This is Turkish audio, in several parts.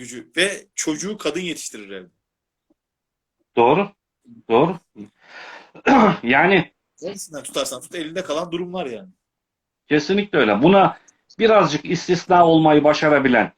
gücü ve çocuğu kadın yetiştirir evde. Doğru. Doğru. yani Neresinden tutarsan tut elinde kalan durumlar yani. kesinlikle öyle. Buna birazcık istisna olmayı başarabilen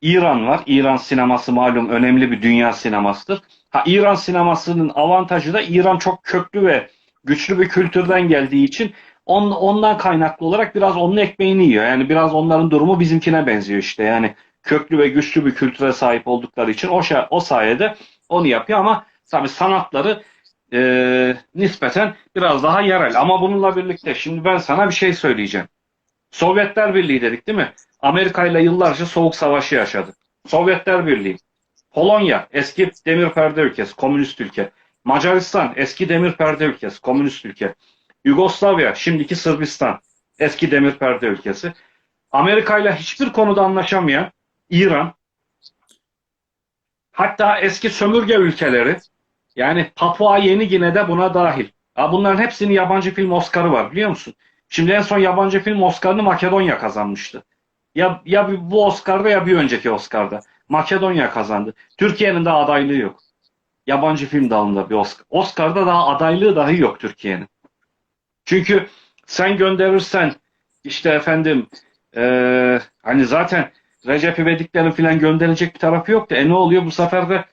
İran var. İran sineması malum önemli bir dünya sinemasıdır. Ha İran sinemasının avantajı da İran çok köklü ve güçlü bir kültürden geldiği için on, ondan kaynaklı olarak biraz onun ekmeğini yiyor. Yani biraz onların durumu bizimkine benziyor işte. Yani köklü ve güçlü bir kültüre sahip oldukları için o, şa- o sayede onu yapıyor ama tabii sanatları e, nispeten biraz daha yerel. Ama bununla birlikte şimdi ben sana bir şey söyleyeceğim. Sovyetler Birliği dedik değil mi? Amerika ile yıllarca soğuk savaşı yaşadı. Sovyetler Birliği. Polonya eski demir perde ülkesi, komünist ülke. Macaristan eski demir perde ülkesi, komünist ülke. Yugoslavya, şimdiki Sırbistan, eski demir perde ülkesi. Amerika ile hiçbir konuda anlaşamayan İran, hatta eski sömürge ülkeleri, yani Papua Yeni Gine'de buna dahil. Ha, bunların hepsinin yabancı film Oscar'ı var biliyor musun? Şimdi en son yabancı film Oscar'ını Makedonya kazanmıştı. Ya, ya bu Oscar'da ya bir önceki Oscar'da. Makedonya kazandı. Türkiye'nin de adaylığı yok. Yabancı film dalında bir Oscar. Oscar'da daha adaylığı dahi yok Türkiye'nin. Çünkü sen gönderirsen işte efendim eee, hani zaten Recep İvediklerin falan gönderecek bir tarafı yoktu. E ne oluyor bu sefer de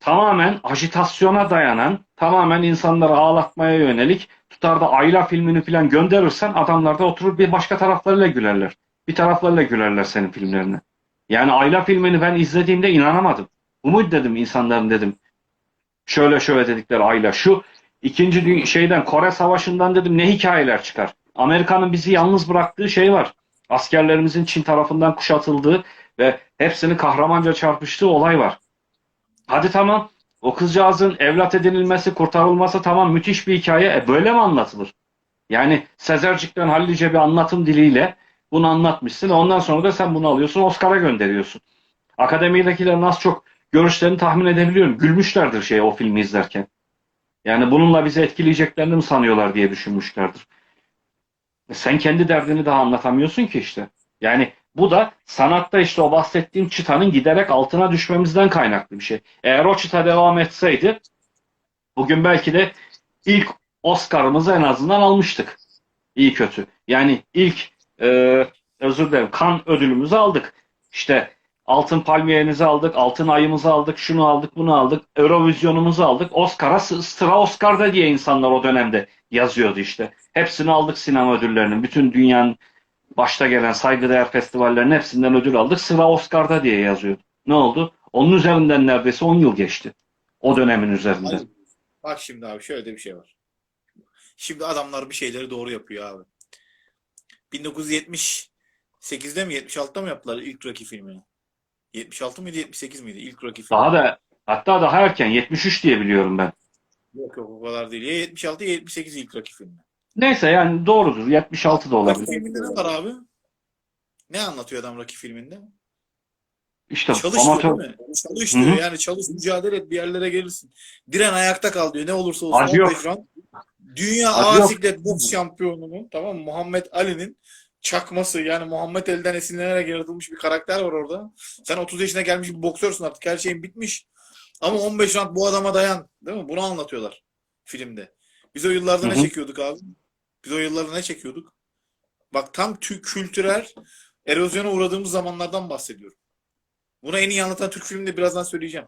tamamen ajitasyona dayanan, tamamen insanları ağlatmaya yönelik tutar da Ayla filmini falan gönderirsen adamlar da oturur bir başka taraflarıyla gülerler. Bir taraflarıyla gülerler senin filmlerine. Yani Ayla filmini ben izlediğimde inanamadım. Umut dedim insanların dedim. Şöyle şöyle dedikleri Ayla. Şu ikinci şeyden Kore Savaşı'ndan dedim ne hikayeler çıkar. Amerika'nın bizi yalnız bıraktığı şey var. Askerlerimizin Çin tarafından kuşatıldığı ve hepsini kahramanca çarpıştığı olay var. Hadi tamam. O kızcağızın evlat edinilmesi, kurtarılması tamam müthiş bir hikaye. E böyle mi anlatılır? Yani Sezercik'ten hallice bir anlatım diliyle bunu anlatmışsın. Ondan sonra da sen bunu alıyorsun Oscar'a gönderiyorsun. Akademidekilerin az çok görüşlerini tahmin edebiliyorum. Gülmüşlerdir şey o filmi izlerken. Yani bununla bizi etkileyeceklerini mi sanıyorlar diye düşünmüşlerdir. Sen kendi derdini daha anlatamıyorsun ki işte. Yani bu da sanatta işte o bahsettiğim çıtanın giderek altına düşmemizden kaynaklı bir şey. Eğer o çıta devam etseydi bugün belki de ilk Oscar'ımızı en azından almıştık. İyi kötü. Yani ilk e, özür dilerim kan ödülümüzü aldık. İşte altın palmiyenizi aldık, altın ayımızı aldık, şunu aldık, bunu aldık, Eurovizyonumuzu aldık. Oscar'a sı- sıra Oscar'da diye insanlar o dönemde yazıyordu işte. Hepsini aldık sinema ödüllerinin. Bütün dünyanın başta gelen saygıdeğer festivallerin hepsinden ödül aldık. Sıra Oscar'da diye yazıyor. Ne oldu? Onun üzerinden neredeyse 10 yıl geçti. O dönemin üzerinden. Bak şimdi abi şöyle bir şey var. Şimdi adamlar bir şeyleri doğru yapıyor abi. 1978'de mi 76'da mı yaptılar ilk Rocky filmini? 76 mıydı 78 miydi ilk Rocky filmi? Daha da hatta daha erken 73 diye biliyorum ben. Yok yok o kadar değil. Ya 76 ya 78 ilk Rocky filmi. Neyse yani doğrudur. 76 da Rocky olabilir. filminde ne var abi? Ne anlatıyor adam Rocky filminde? İşte Çalış amatör değil mi? Çalış Hı hı. diyor yani çalış mücadele et bir yerlere gelirsin. Diren ayakta kal diyor ne olursa olsun. Acı yok. 15 round. Dünya ağır siklet boks şampiyonunun tamam? Muhammed Ali'nin çakması yani Muhammed Ali'den esinlenerek yaratılmış bir karakter var orada. Sen 30 yaşına gelmiş bir boksörsün artık her şeyin bitmiş. Ama 15 round bu adama dayan. Değil mi? Bunu anlatıyorlar filmde. Biz o yıllarda ne çekiyorduk abi? Biz o yıllarda ne çekiyorduk? Bak tam tü kültürel erozyona uğradığımız zamanlardan bahsediyorum. Bunu en iyi anlatan Türk filmini de birazdan söyleyeceğim.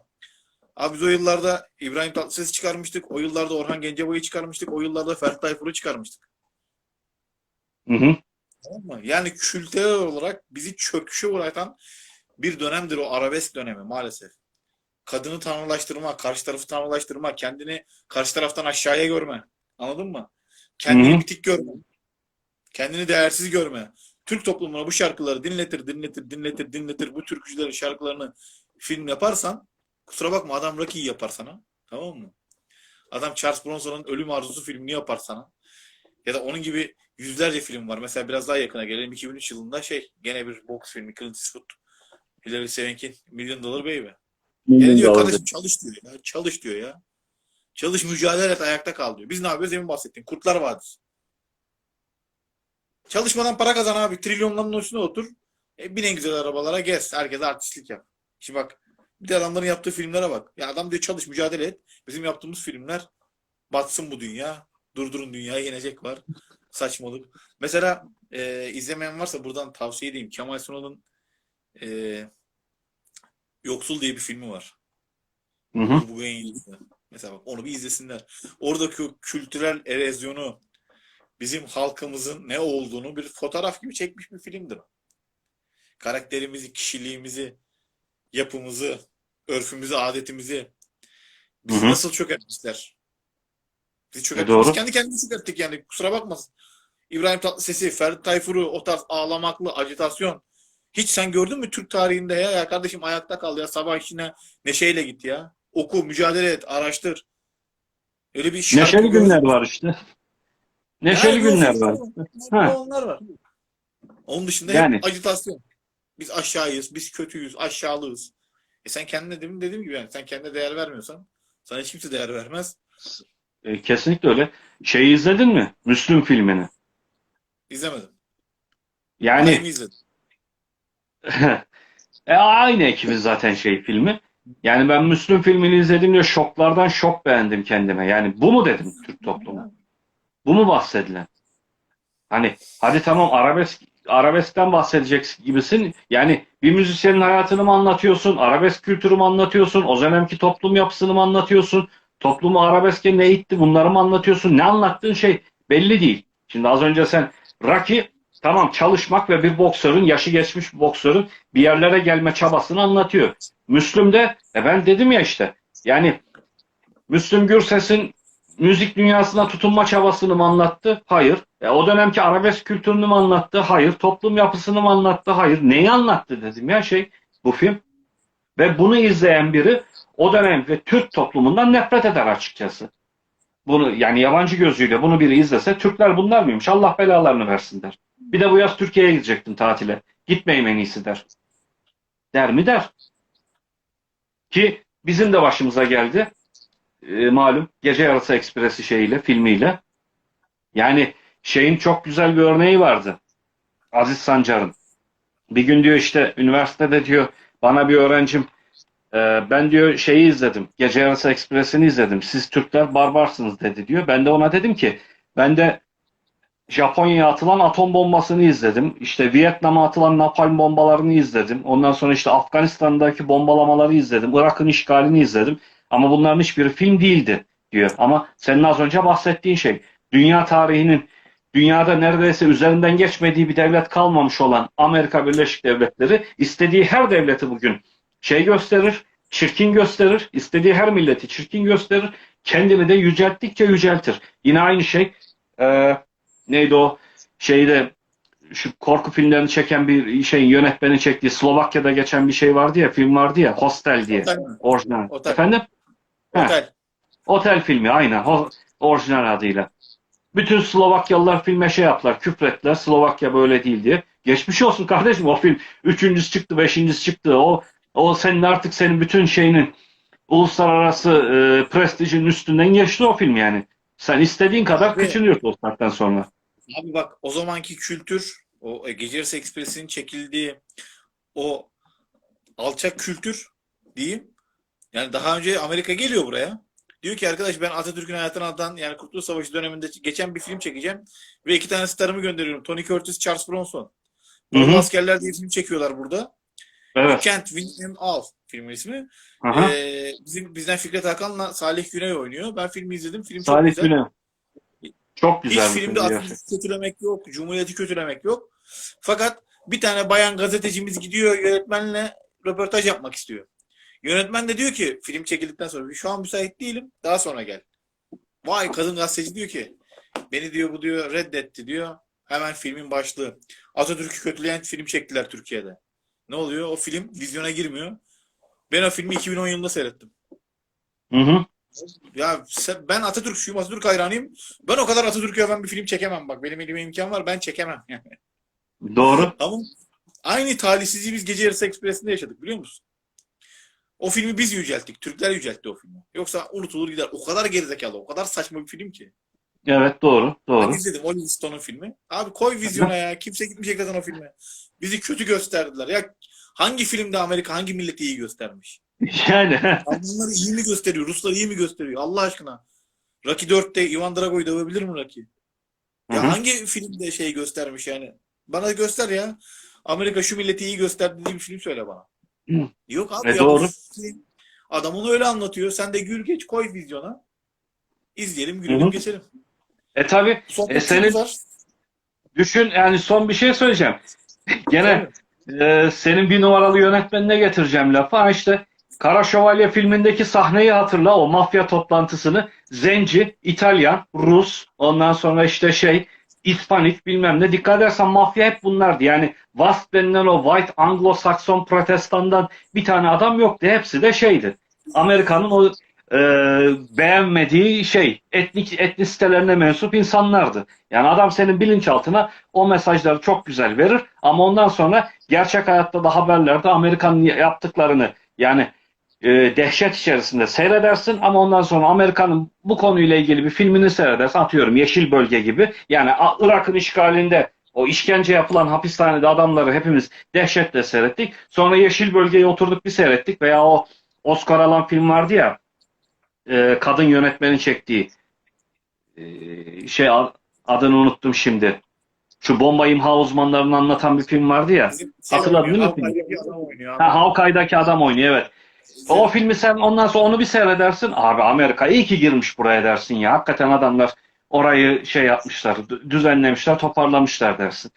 Abi biz o yıllarda İbrahim Tatlıses'i çıkarmıştık. O yıllarda Orhan Gencebay'ı çıkarmıştık. O yıllarda Ferdi Tayfur'u çıkarmıştık. Hı hı. Tamam mı? Yani kültürel olarak bizi çöküşe uğratan bir dönemdir o arabesk dönemi maalesef. Kadını tanrılaştırma, karşı tarafı tanrılaştırma, kendini karşı taraftan aşağıya görme. Anladın mı? Kendini Hı hı. bitik görme. Kendini değersiz görme. Türk toplumuna bu şarkıları dinletir, dinletir, dinletir, dinletir. Bu türkücülerin şarkılarını film yaparsan kusura bakma adam Rocky'yi yapar sana. Tamam mı? Adam Charles Bronson'un Ölüm Arzusu filmini yapar sana. Ya da onun gibi yüzlerce film var. Mesela biraz daha yakına gelelim. 2003 yılında şey gene bir boks filmi Clint Eastwood. Hilary Swank'in Million Dollar Baby. Gene diyor kardeşim çalış diyor ya. Çalış diyor ya. Çalış mücadele et ayakta kal diyor. Biz ne yapıyoruz? Demin bahsettin. Kurtlar Vadisi. Çalışmadan para kazan abi. Trilyonların üstüne otur. E, bin en güzel arabalara gez. Herkes artistlik yap. Şimdi bak bir de adamların yaptığı filmlere bak. Ya adam diyor çalış mücadele et. Bizim yaptığımız filmler batsın bu dünya. Durdurun dünyayı yenecek var. Saçmalık. Mesela e, izlemeyen varsa buradan tavsiye edeyim. Kemal Sunal'ın e, Yoksul diye bir filmi var. Hı hı. Bu en iyisi. Mesela bak onu bir izlesinler. Oradaki o kültürel erozyonu bizim halkımızın ne olduğunu bir fotoğraf gibi çekmiş bir filmdir. Karakterimizi, kişiliğimizi, yapımızı, örfümüzü, adetimizi bizi Hı hı. nasıl çökertmişler. Bizi çökertmiş. doğru. Biz kendi kendimizi çökerttik yani. Kusura bakmasın. İbrahim Tatlıses'i, Ferdi Tayfur'u, o tarz ağlamaklı, ajitasyon. Hiç sen gördün mü Türk tarihinde ya? Ya kardeşim ayakta kal ya. Sabah işine neşeyle git ya. Oku, mücadele et, araştır. Öyle bir şarkı Neşeli gördün günler var işte. Neşeli Yani günler var. Ha. Onlar var. Onun dışında Yani. hep ajitasyon. Biz aşağıyız, biz kötüyüz, aşağılığız. E sen kendine demin dediğim gibi yani sen kendine değer vermiyorsan sana hiç kimse değer vermez. E, kesinlikle öyle. Şeyi izledin mi? Müslüm filmini. İzlemedim. Yani Aynı izledim. e, aynı ekibin zaten şey filmi. Yani ben Müslüm filmini izlediğimde şoklardan şok beğendim kendime. Yani bu mu dedim Türk toplumu? Bu mu bahsedilen? Hani hadi tamam arabesk arabeskten bahsedeceksin gibisin. Yani bir müzisyenin hayatını mı anlatıyorsun? Arabesk kültürü mü anlatıyorsun? O dönemki toplum yapısını mı anlatıyorsun? Toplumu arabeske ne itti? Bunları mı anlatıyorsun? Ne anlattığın şey belli değil. Şimdi az önce sen Rocky tamam çalışmak ve bir boksörün yaşı geçmiş bir boksörün bir yerlere gelme çabasını anlatıyor. Müslüm de e ben dedim ya işte yani Müslüm Gürses'in müzik dünyasına tutunma çabasını mı anlattı? Hayır. E, o dönemki arabesk kültürünü mü anlattı? Hayır. Toplum yapısını mı anlattı? Hayır. Neyi anlattı dedim ya şey bu film. Ve bunu izleyen biri o dönem ve Türk toplumundan nefret eder açıkçası. Bunu yani yabancı gözüyle bunu biri izlese Türkler bunlar mıymış? Allah belalarını versin der. Bir de bu yaz Türkiye'ye gidecektim tatile. Gitmeyeyim en iyisi der. Der mi der. Ki bizim de başımıza geldi e, malum Gece Yarısı Ekspresi şeyiyle, filmiyle. Yani şeyin çok güzel bir örneği vardı. Aziz Sancar'ın. Bir gün diyor işte üniversitede diyor bana bir öğrencim ben diyor şeyi izledim. Gece Yarısı Ekspresi'ni izledim. Siz Türkler barbarsınız dedi diyor. Ben de ona dedim ki ben de Japonya'ya atılan atom bombasını izledim. İşte Vietnam'a atılan napalm bombalarını izledim. Ondan sonra işte Afganistan'daki bombalamaları izledim. Irak'ın işgalini izledim. Ama bunların hiçbiri film değildi diyor. Ama senin az önce bahsettiğin şey dünya tarihinin dünyada neredeyse üzerinden geçmediği bir devlet kalmamış olan Amerika Birleşik Devletleri istediği her devleti bugün şey gösterir, çirkin gösterir, istediği her milleti çirkin gösterir, kendini de yücelttikçe yüceltir. Yine aynı şey e, neydi o şeyde şu korku filmlerini çeken bir şey yönetmenin çektiği Slovakya'da geçen bir şey vardı ya film vardı ya Hostel diye Otel orijinal. Otel. Efendim? Otel. Otel filmi aynen o, orijinal adıyla. Bütün Slovakyalılar filme şey yaptılar, küfrettiler Slovakya böyle değil diye. Geçmiş olsun kardeşim o film. Üçüncüsü çıktı, beşincisi çıktı. O o senin artık senin bütün şeyinin uluslararası e, prestijin üstünden geçti o film yani. Sen istediğin kadar Abi- küçülüyorsun o saatten sonra. Abi bak o zamanki kültür, o e, Gece Yarısı Ekspresi'nin çekildiği o alçak kültür diyeyim. Yani daha önce Amerika geliyor buraya. Diyor ki arkadaş ben Atatürk'ün hayatını anlatan yani Kurtuluş Savaşı döneminde geçen bir film çekeceğim. Ve iki tane starımı gönderiyorum. Tony Curtis, Charles Bronson. Hı hı. Askerler diye film çekiyorlar burada. Evet. Kent, Win and All filmin ismi. Aha. Ee, bizim bizden Fikret Hakan'la Salih Güney oynuyor. Ben filmi izledim. Film çok Salih güzel. Güney. Çok Hiç güzel bir filmde film Atatürk'ü kötülemek yok, Cumhuriyeti kötülemek yok. Fakat bir tane bayan gazetecimiz gidiyor yönetmenle röportaj yapmak istiyor. Yönetmen de diyor ki film çekildikten sonra şu an müsait değilim daha sonra gel. Vay kadın gazeteci diyor ki beni diyor bu diyor reddetti diyor. Hemen filmin başlığı. Atatürk'ü kötüleyen film çektiler Türkiye'de. Ne oluyor? O film vizyona girmiyor. Ben o filmi 2010 yılında seyrettim. Hı hı. Ya sen- ben Atatürkçüyüm, Atatürk hayranıyım. Ben o kadar Atatürk'ü öven bir film çekemem bak. Benim elime imkan var, ben çekemem. Doğru. Ama aynı talihsizliği biz Gece Yarısı Ekspresi'nde yaşadık biliyor musun? O filmi biz yücelttik. Türkler yüceltti o filmi. Yoksa unutulur gider. O kadar gerizekalı, o kadar saçma bir film ki. Evet doğru. Ben Doğru. izledim Oliver Stone'un filmi. Abi koy vizyona ya. Kimse gitmeyecek zaten o filme. Bizi kötü gösterdiler. Ya hangi filmde Amerika hangi milleti iyi göstermiş? Yani Almanları iyi mi gösteriyor? Rusları iyi mi gösteriyor? Allah aşkına. Rocky 4'te Ivan Drago'yu dövebilir mi Rocky? Ya Hı hı. hangi filmde şey göstermiş yani? Bana göster ya. Amerika şu milleti iyi gösterdi diye bir film söyle bana. Hı. Yok abi E, ya. doğru. film- Adam onu öyle anlatıyor. Sen de gül geç koy vizyona. İzleyelim, gülelim, Hı hı. geçelim. E tabi E, senin- düşün yani son bir şey söyleyeceğim. Gene e, senin bir numaralı yönetmenine getireceğim lafı. Ha işte Kara Şövalye filmindeki sahneyi hatırla o mafya toplantısını. Zenci, İtalyan, Rus, ondan sonra işte şey İspanik bilmem ne. Dikkat edersen mafya hep bunlardı. Yani WASP denilen o White Anglo-Saxon protestandan bir tane adam yoktu. Hepsi de şeydi. Amerika'nın o e, beğenmediği şey etnik etnisitelerine mensup insanlardı. Yani adam senin bilinçaltına o mesajları çok güzel verir ama ondan sonra gerçek hayatta da haberlerde Amerika'nın yaptıklarını yani e, dehşet içerisinde seyredersin ama ondan sonra Amerika'nın bu konuyla ilgili bir filmini seyredersin atıyorum Yeşil Bölge gibi yani Irak'ın işgalinde o işkence yapılan hapishanede adamları hepimiz dehşetle seyrettik. Sonra Yeşil Bölge'ye oturduk bir seyrettik veya o Oscar alan film vardı ya e, kadın yönetmenin çektiği e, şey ad- adını unuttum şimdi. Şu bomba imha uzmanlarını anlatan bir film vardı ya. Şey Hatırladın abi. Ha, Hawkeye'daki adam oynuyor evet. O filmi sen ondan sonra onu bir seyredersin. Abi Amerika iyi ki girmiş buraya dersin ya. Hakikaten adamlar orayı şey yapmışlar, dü- düzenlemişler, toparlamışlar dersin.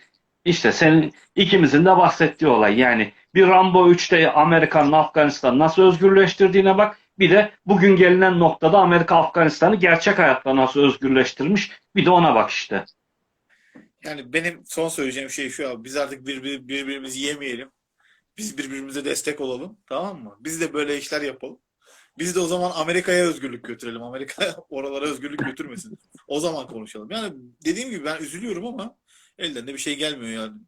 İşte senin ikimizin de bahsettiği olay. Yani bir Rambo 3'te Amerika'nın Afganistan'ı nasıl özgürleştirdiğine bak. Bir de bugün gelinen noktada Amerika Afganistan'ı gerçek hayatta nasıl özgürleştirmiş. Bir de ona bak işte. Yani benim son söyleyeceğim şey şu abi. Biz artık birbir, birbirimizi yemeyelim. Biz birbirimize destek olalım. Tamam mı? Biz de böyle işler yapalım. Biz de o zaman Amerika'ya özgürlük götürelim. Amerika oralara özgürlük götürmesin. O zaman konuşalım. Yani dediğim gibi ben üzülüyorum ama elden de bir şey gelmiyor yani.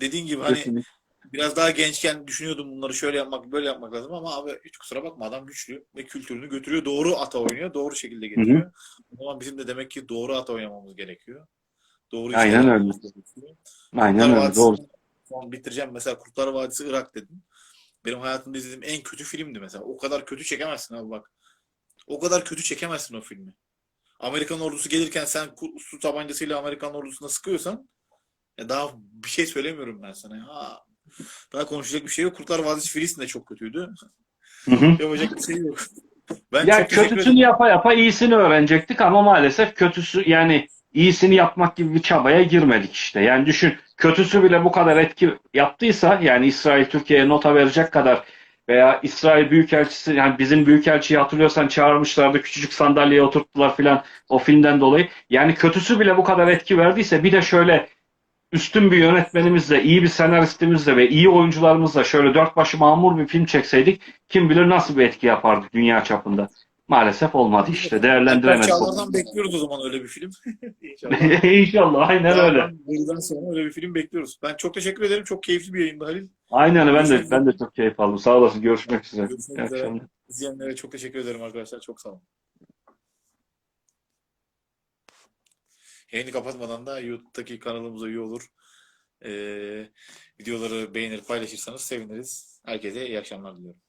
Dediğin gibi hani biraz daha gençken düşünüyordum bunları şöyle yapmak böyle yapmak lazım ama abi hiç kusura bakma adam güçlü ve kültürünü götürüyor. Doğru ata oynuyor. Doğru şekilde getiriyor. O zaman bizim de demek ki doğru ata oynamamız gerekiyor. Doğru Aynen öyle. gerekiyor. Aynen Kurtlar öyle Vadisi- doğru. Son bitireceğim. Mesela Kurtlar Vadisi Irak dedim. Benim hayatımda izlediğim en kötü filmdi mesela. O kadar kötü çekemezsin abi bak. O kadar kötü çekemezsin o filmi. Amerikan ordusu gelirken sen su tabancasıyla Amerikan ordusuna sıkıyorsan ya daha bir şey söylemiyorum ben sana. Ya. Daha konuşacak bir şey yok. Kurtlar Vadisi Filistin de çok kötüydü. Hı hı. Yapacak bir şey yok. Ben Ya kötüsünü yapa yapa iyisini öğrenecektik ama maalesef kötüsü yani iyisini yapmak gibi bir çabaya girmedik işte. Yani düşün kötüsü bile bu kadar etki yaptıysa yani İsrail Türkiye'ye nota verecek kadar veya İsrail Büyükelçisi yani bizim Büyükelçiyi hatırlıyorsan çağırmışlardı küçücük sandalyeye oturttular filan o filmden dolayı. Yani kötüsü bile bu kadar etki verdiyse bir de şöyle üstün bir yönetmenimizle, iyi bir senaristimizle ve iyi oyuncularımızla şöyle dört başı mamur bir film çekseydik kim bilir nasıl bir etki yapardı dünya çapında. Maalesef olmadı işte. Değerlendiremedik. Çağlar'dan bekliyoruz o zaman öyle bir film. İnşallah. İnşallah. Aynen öyle. Buradan sonra öyle bir film bekliyoruz. Ben çok teşekkür ederim. Çok keyifli bir yayındı Halil. Aynen ben de ben de çok keyif aldım. Sağ olasın. Görüşmek üzere. Görüşmek üzere. İzleyenlere çok teşekkür ederim arkadaşlar. Çok sağ olun. Yayını kapatmadan da YouTube'daki kanalımıza üye olur. Ee, videoları beğenir, paylaşırsanız seviniriz. Herkese iyi akşamlar diliyorum.